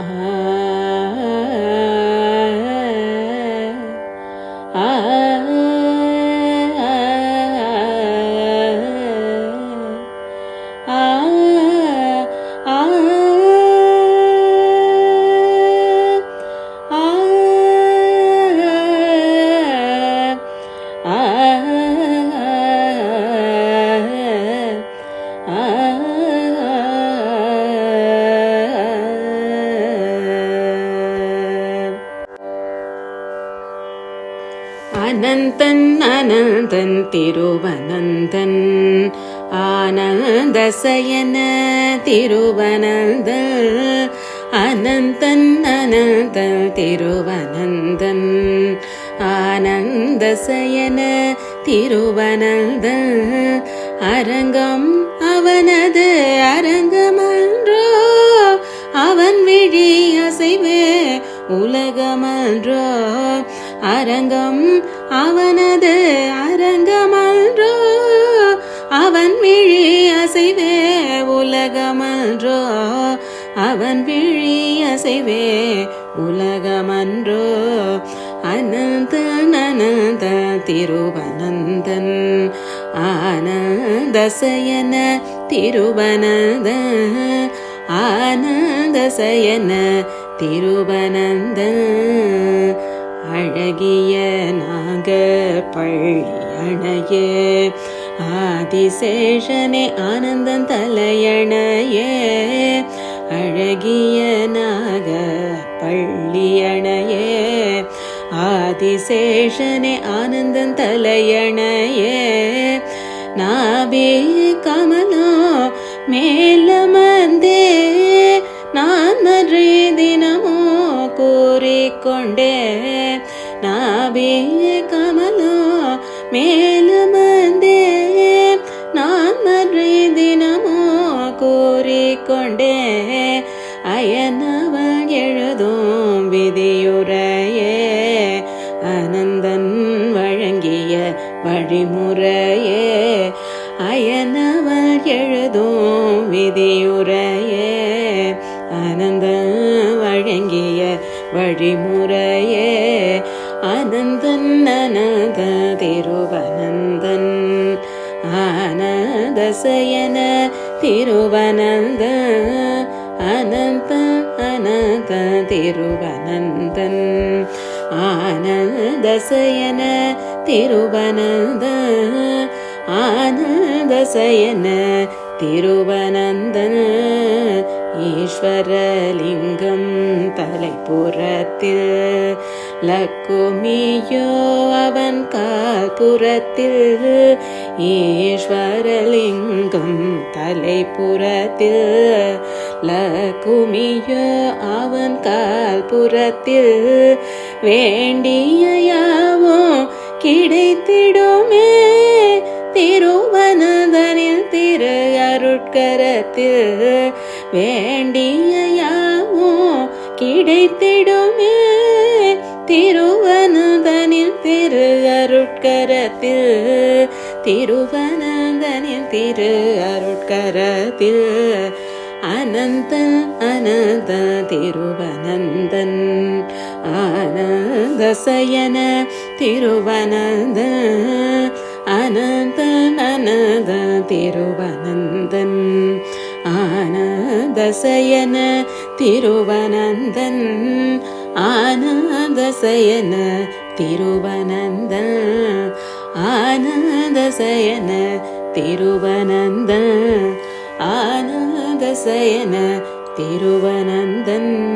Ah. Ananthan Ananthan திருவனந்தன். ஆனந்த சயன திருவனந்தன். அனந்தன் அனந்தன் திருவனந்தன். ஆனந்த சயன திருவனந்தன். அரங்கம் அவனது அரங்கமன்றோ அவன் விழி அசைவே உலகமன்றோ. அரங்கம் அவனது அரங்கமன்றோ அவன் விழி அசைவே உலகமன்றோ அவன் விழி அசைவே உலகமன்றோ. அனந்த அனந்த திருவனந்தன் ஆனந்த சயன திருவனந்த ஆனந்த சயன திருவனந்தன். அழகிய நாக பள்ளியணையே ஆதிசேஷனே ஆனந்தம் தலையணையே. அழகிய நாக பள்ளியணையே ஆதிசேஷனே ஆனந்தம் தலையணையே. நாபே கமலோ மே கொண்டே நாபே கமலோ மேலும் வந்தே. நான் மறை தினமோ கூறிக்கொண்டே. அயனவன் எழுதும் விதியுரையே அனந்தன் வழங்கிய வழிமுறையே. அயனவன் எழுதும் விதியுரையே வழிமுறையே அனந்தன் அனந்த திருவனந்தன். ஆனந்த சயன திருவனந்த. அனந்த அனந்த திருவனந்தன். ஆனந்த சயன திருவனந்த. ஆனந்த சயன திருவனந்தன். ஈஸ்வரலிங்கம் தலைப்புறத்தில் லக்குமியோ அவன் கால்புறத்தில் ஈஸ்வரலிங்கம் தலைப்புறத்தில் லக்குமியோ அவன் கால்புறத்தில் வேண்டிய யாவும் கிடைத்திடுமே. திருவனதனில் திரு அருட்கரத்தில் வேண்டிய யாவும் கிடைத்திடுமே. திருவனந்தனில் திரு அருட்கரத்தில் திருவனந்தனில் திரு அருட்கரத்தில் அனந்த அனந்த திருவனந்தன் ஆனந்த சயன திருவனந்த அனந்த அனந்த திருவனந்தன். ஆனந்தசயன திருவனந்தன். ஆனந்தசயன திருவனந்தன். ஆனந்தசயன திருவனந்தன். ஆனந்தசயன திருவனந்தன்.